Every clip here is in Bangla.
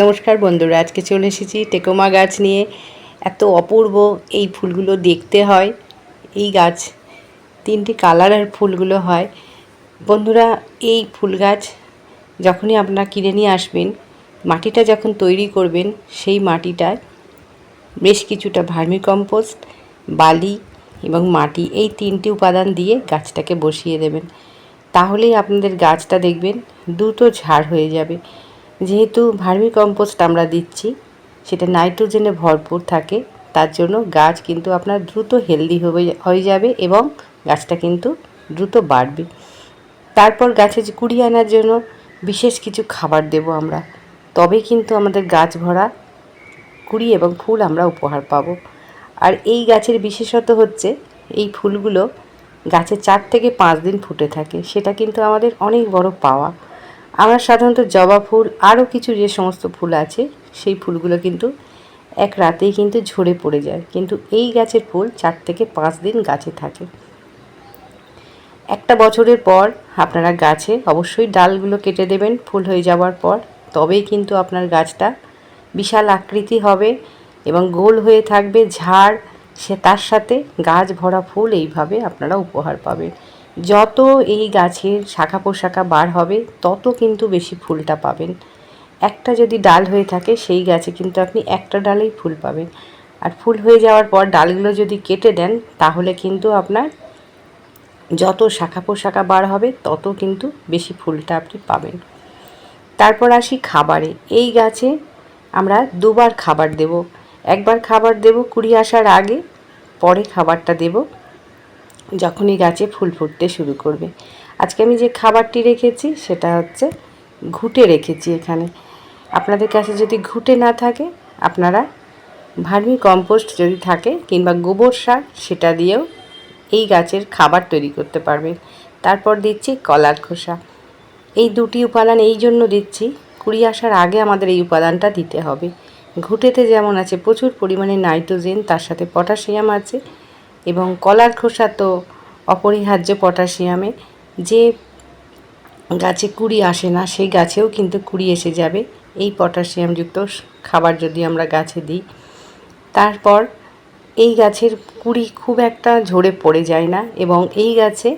নমস্কার বন্ধুরা, আজকে চলে এসেছি টেকোমা গাছ নিয়ে। এত অপূর্ব এই ফুলগুলো দেখতে হয়। এই গাছ, তিনটি কালারের ফুলগুলো হয়। বন্ধুরা, এই ফুল গাছ যখনই আপনারা কিনে নিয়ে আসবেন, মাটিটা যখন তৈরি করবেন, সেই মাটিটায় বেশ কিছুটা ভার্মি কম্পোস্ট বালি এবং মাটি এই তিনটি উপাদান দিয়ে গাছটাকে বসিয়ে দেবেন। তাহলেই আপনাদের গাছটা দেখবেন দ্রুত ঝাড় হয়ে যাবে। যেহেতু ভার্মি কম্পোস্ট আমরা দিচ্ছি, সেটা নাইট্রোজেনে ভরপুর থাকে, তার জন্য গাছ কিন্তু আপনার দ্রুত হেলদি হয়ে যাবে এবং গাছটা কিন্তু দ্রুত বাড়বে। তারপর গাছে কুড়ি আনার জন্য বিশেষ কিছু খাবার দেব আমরা, তবে কিন্তু আমাদের গাছ ভরা কুড়ি এবং ফুল আমরা উপহার পাবো। আর এই গাছের বিশেষত হচ্ছে, এই ফুলগুলো গাছে চার থেকে পাঁচ দিন ফুটে থাকে, সেটা কিন্তু আমাদের অনেক বড় পাওয়া। আমরা সাধারণত জবা ফুল, আরও কিছু যে সমস্ত ফুল আছে, সেই ফুলগুলো কিন্তু এক রাতেই কিন্তু ঝরে পড়ে যায়। কিন্তু এই গাছের ফুল চার থেকে পাঁচ দিন গাছে থাকে। একটা বছরের পর আপনারা গাছে অবশ্যই ডালগুলো কেটে দেবেন, ফুল হয়ে যাওয়ার পর। তবেই কিন্তু আপনার গাছটা বিশাল আকৃতি হবে এবং গোল হয়ে থাকবে ঝাড়, সে তার সাথে গাছ ভরা ফুল এইভাবে আপনারা উপহার পাবেন। যত এই গাছের শাখা পোশাখা বার হবে, তত কিন্তু বেশি ফুলটা পাবেন। একটা যদি ডাল হয়ে থাকে, সেই গাছে কিন্তু আপনি একটা ডালেই ফুল পাবেন। আর ফুল হয়ে যাওয়ার পর ডালগুলো যদি কেটে দেন, তাহলে কিন্তু আপনার যত শাখা পোশাখা বার হবে, তত কিন্তু বেশি ফুলটা আপনি পাবেন। তারপর আসি খাবারে। এই গাছে আমরা দুবার খাবার দেব। একবার খাবার দেব কুড়ি আসার আগে, পরে খাবারটা দেব। যখনই গাছে ফুল ফুটতে শুরু করবে। আজকে আমি যে খাবারটি রেখেছি, সেটা হচ্ছে ঘুটে রেখেছি এখানে। আপনাদের কাছে যদি ঘুটে না থাকে, আপনারা ভার্মি কম্পোস্ট যদি থাকে কিংবা গোবর সার, সেটা দিয়েও এই গাছের খাবার তৈরি করতে পারবেন। তারপর দিচ্ছি কলার খোসা। এই দুটি উপাদান এই জন্য দিচ্ছি, কুড়ি আসার আগে আমাদের এই উপাদানটা দিতে হবে। ঘুটেতে যেমন আছে প্রচুর পরিমাণে নাইট্রোজেন, তার সাথে পটাশিয়াম আছে। এবং কলার খোসা তো অপরিহার্য পটাশিয়ামে। যে গাছে কুড়ি আসে না, সেই গাছেও কিন্তু কুড়ি এসে যাবে। এই পটাশিয়ামযুক্ত খাবার যদি আমরা গাছে দিই, তারপর এই গাছের কুড়ি খুব একটা ঝরে পড়ে যায় না এবং এই গাছে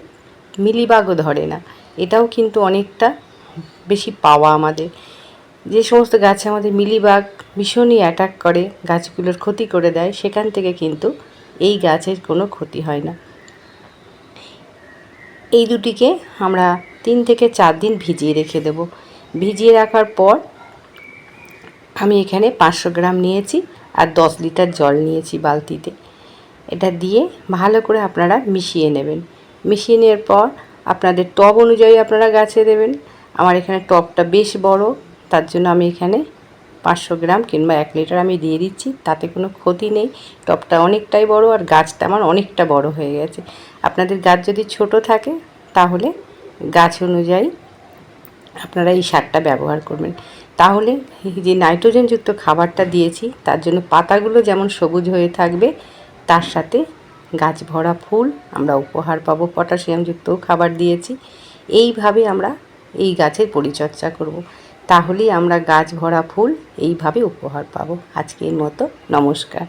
মিলিবাগও ধরে না। এটাও কিন্তু অনেকটা বেশি পাওয়া আমাদের। যে সমস্ত গাছে আমাদের মিলিবাগ ভীষণই অ্যাটাক করে, গাছগুলোর ক্ষতি করে দেয়, সেখান থেকে কিন্তু এই গাছের কোনো ক্ষতি হয় না। এই দুটিকে আমরা তিন থেকে চার দিন ভিজিয়ে রেখে দেব। ভিজিয়ে রাখার পর আমি এখানে পাঁচশো গ্রাম নিয়েছি আর দশ লিটার জল নিয়েছি বালতিতে। এটা দিয়ে ভালো করে আপনারা মিশিয়ে নেবেন। মিশিয়ে নেওয়ার পর আপনাদের টব অনুযায়ী আপনারা গাছে দেবেন। আমার এখানে টবটা বেশ বড়, তার জন্য আমি এখানে পাঁচশো গ্রাম কিংবা এক লিটার আমি দিয়ে দিচ্ছি, তাতে কোনো ক্ষতি নেই। টবটা অনেকটাই বড় আর গাছটা আমার অনেকটা বড় হয়ে গেছে। আপনাদের গাছ যদি ছোট থাকে, তাহলে গাছ অনুযায়ী আপনারা এই সারটা ব্যবহার করবেন। তাহলে যে নাইট্রোজেনযুক্ত খাবারটা দিয়েছি, তার জন্য পাতাগুলো যেমন সবুজ হয়ে থাকবে, তার সাথে গাছ ভরা ফুল, আমরা উপহার পাবো পটাশিয়ামযুক্তও খাবার দিয়েছি। এইভাবে আমরা এই গাছের পরিচর্যা করব। তাহলেই আমরা গাছ ভরা ফুল এইভাবে উপহার পাবো। আজকের মতো নমস্কার।